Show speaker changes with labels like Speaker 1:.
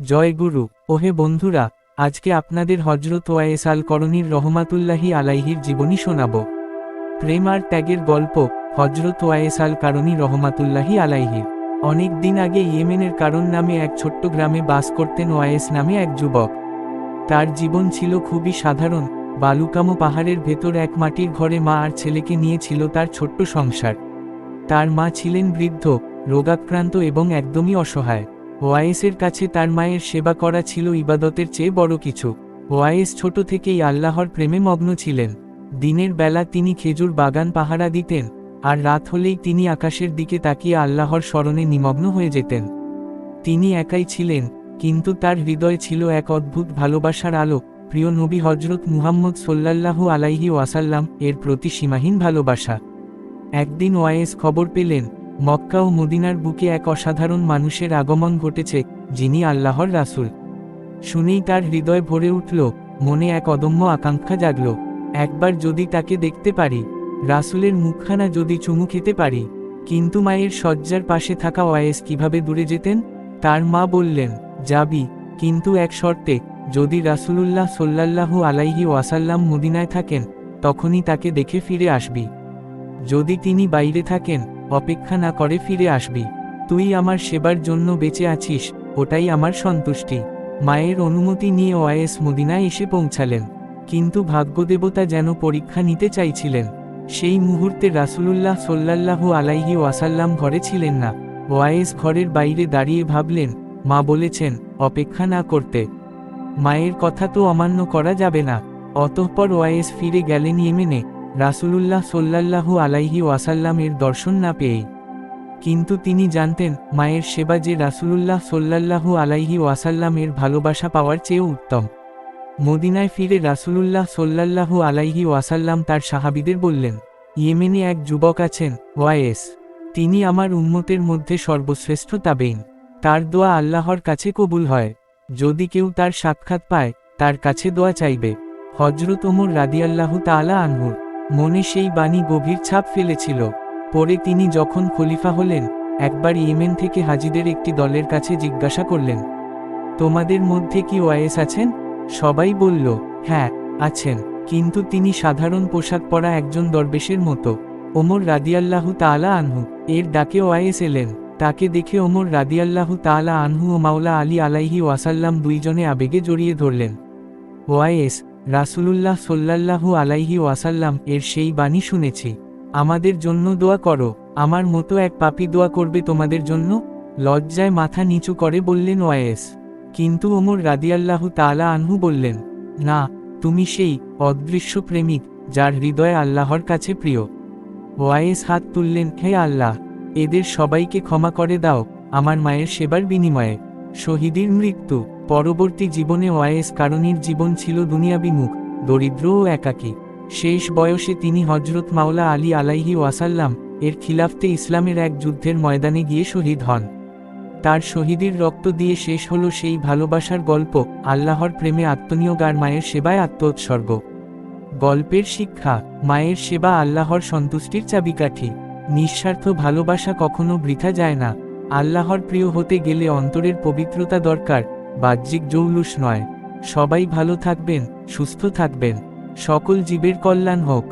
Speaker 1: জয় গুরু, ওহে বন্ধুরা, আজকে আপনাদের হজরত ওয়াইস আল করণীর রহমাতুল্লাহি আলাইহির জীবনী শোনাব। প্রেম আর ত্যাগের গল্প হজরত ওয়াইস আল কারণী রহমাতুল্লাহি আলাইহির। অনেক দিন আগে ইয়েমেনের কারণ নামে এক ছোট্ট গ্রামে বাস করতেন ওয়াইস নামে এক যুবক। তার জীবন ছিল খুবই সাধারণ, বালুকামো পাহাড়ের ভেতর এক মাটির ঘরে মা আর ছেলেকে নিয়ে ছিল তার ছোট্ট সংসার। তার মা ছিলেন বৃদ্ধ, রোগাক্রান্ত এবং একদমই অসহায়। ওয়াইসের কাছে তার মায়ের সেবা করা ছিল ইবাদতের চেয়ে বড় কিছু। ওয়াইস ছোট থেকেই আল্লাহর প্রেমে মগ্ন ছিলেন। দিনের বেলা তিনি খেজুর বাগান পাহারা দিতেন, আর রাত হলেই তিনি আকাশের দিকে তাকিয়ে আল্লাহর স্মরণে নিমগ্ন হয়ে যেতেন। তিনি একাই ছিলেন, কিন্তু তার হৃদয় ছিল এক অদ্ভুত ভালোবাসার আলো প্রিয় নবী হজরত মুহাম্মদ সোল্লাল্লাহু আলাইহি ওয়াসাল্লাম এর প্রতি সীমাহীন ভালোবাসা। একদিন ওয়াইস খবর পেলেন মক্কা ও মদিনার বুকে এক অসাধারণ মানুষের আগমন ঘটেছে, যিনি আল্লাহর রাসূল। শুনেই তার হৃদয় ভরে উঠল, মনে এক অদম্য আকাঙ্ক্ষা জাগল, একবার যদি তাকে দেখতে পারি, রাসূলের মুখখানা যদি চুমু খেতে পারি, কিন্তু মায়ের শয্যার পাশে থাকা ওয়াইস কীভাবে দূরে যেতেন? তার মা বললেন, যাবি, কিন্তু এক শর্তে, যদি রাসুলুল্লাহ সোল্লাল্লাহু আলাইহি ওয়াসাল্লাম মদিনায় থাকেন, তখনই তাকে দেখে ফিরে আসবি। যদি তিনি বাইরে থাকেন অপেক্ষা না করে ফিরে আসবি। তুই আমার সেবার জন্য বেঁচে আছিস, ওটাই আমার সন্তুষ্টি। মায়ের অনুমতি নিয়ে ওয়াইএস মদিনায় এসে পৌঁছালেন। কিন্তু ভাগ্যদেবতা যেন পরীক্ষা নিতে চাইছিলেন। সেই মুহূর্তে রাসুলুল্লাহ সোল্লাল্লাহু আলাইহি ওয়াসাল্লাম ঘরে ছিলেন না। ওয়াইস ঘরের বাইরে দাঁড়িয়ে ভাবলেন, মা বলেছেন, অপেক্ষা না করতে। মায়ের কথা তো অমান্য করা যাবে না। অতঃপর ওয়াইস ফিরে গেলেন ইয়েমেনে। রাসূলুল্লাহ সোল্লাল্লাহু আলাইহি ওয়াসাল্লামের দর্শন না পেয়েই কিন্তু তিনি জানতেন, মায়ের সেবা যে রাসূলুল্লাহ সোল্লাল্লাহু আলাইহি ওয়াসাল্লামের ভালোবাসা পাওয়ার চেয়েও উত্তম। মদিনায় ফিরে রাসূলুল্লাহ সোল্লাল্লাহু আলাইহি ওয়াসাল্লাম তার সাহাবিদের বললেন, ইয়েমেনে এক যুবক আছেন ওয়াইস তিনি আমার উন্মতের মধ্যে সর্বশ্রেষ্ঠ তাবেইন তার দোয়া আল্লাহর কাছে কবুল হয়। যদি কেউ তার সাক্ষাৎ পায়, তার কাছে দোয়া চাইবে। হজরত ওমর রাদিয়াল্লাহু তাআলা আনহুর মনে সেই বাণী গভীর ছাপ ফেলেছিল। পরে তিনি যখন খলিফা হলেন, একবার ইয়েমেন থেকে হাজিদের একটি দলের কাছে জিজ্ঞাসা করলেন, তোমাদের মধ্যে কি ওয়াইস আছেন? সবাই বলল হ্যাঁ আছেন। কিন্তু তিনি সাধারণ পোশাক পরা একজন দরবেশের মতো। ওমর রাদিয়াল্লাহু তাআলা আনহু, এর ডাকে ওয়াইস এলেন। তাকে দেখে ওমর রাদিয়াল্লাহু তাআলা আনহু ও মাওলা আলী আলাইহি ওয়াসাল্লাম দুইজনে আবেগে জড়িয়ে ধরলেন। ওয়াইস রাসূলুল্লাহ সোল্লাল্লাহু আলাইহি ওয়াসাল্লাম এর সেই বাণী শুনেছি। আমাদের জন্য দোয়া করো, আমার মতো এক পাপি দোয়া করবে তোমাদের জন্য। লজ্জায় মাথা নিচু করে বললেন ওয়াইস কিন্তু ওমর রাদিয়াল্লাহু তাআলা আনহু বললেন, না, তুমি সেই অদৃশ্য প্রেমিক যার হৃদয় আল্লাহর কাছে প্রিয়। ওয়াইস হাত তুললেন, হে আল্লাহ, এদের সবাইকে ক্ষমা করে দাও, আমার মায়ের সেবার বিনিময়ে। শহীদের মৃত্যু। পরবর্তী জীবনে ওয়াইস কারণীর জীবন ছিল দুনিয়াবিমুখ, দরিদ্র ও একাকী। শেষ বয়সে তিনি হজরত মাওলা আলী আলাইহি ওয়াসাল্লাম এর খিলাফতে ইসলামের এক যুদ্ধের ময়দানে গিয়ে শহীদ হন। তার শহীদের রক্ত দিয়ে শেষ হল সেই ভালোবাসার গল্প, আল্লাহর প্রেমে আত্মনিয়োগ আর মায়ের সেবায় আত্মোৎসর্গ। গল্পের শিক্ষা, মায়ের সেবা আল্লাহর সন্তুষ্টির চাবিকাঠি। নিঃস্বার্থ ভালোবাসা কখনো বৃথা যায় না। আল্লাহর প্রিয় হতে গেলে অন্তরের পবিত্রতা দরকার বাহ্যিক জৌলুস নয়। সবাই ভালো থাকবেন সুস্থ থাকবেন। সকল জীবের কল্যাণ হোক।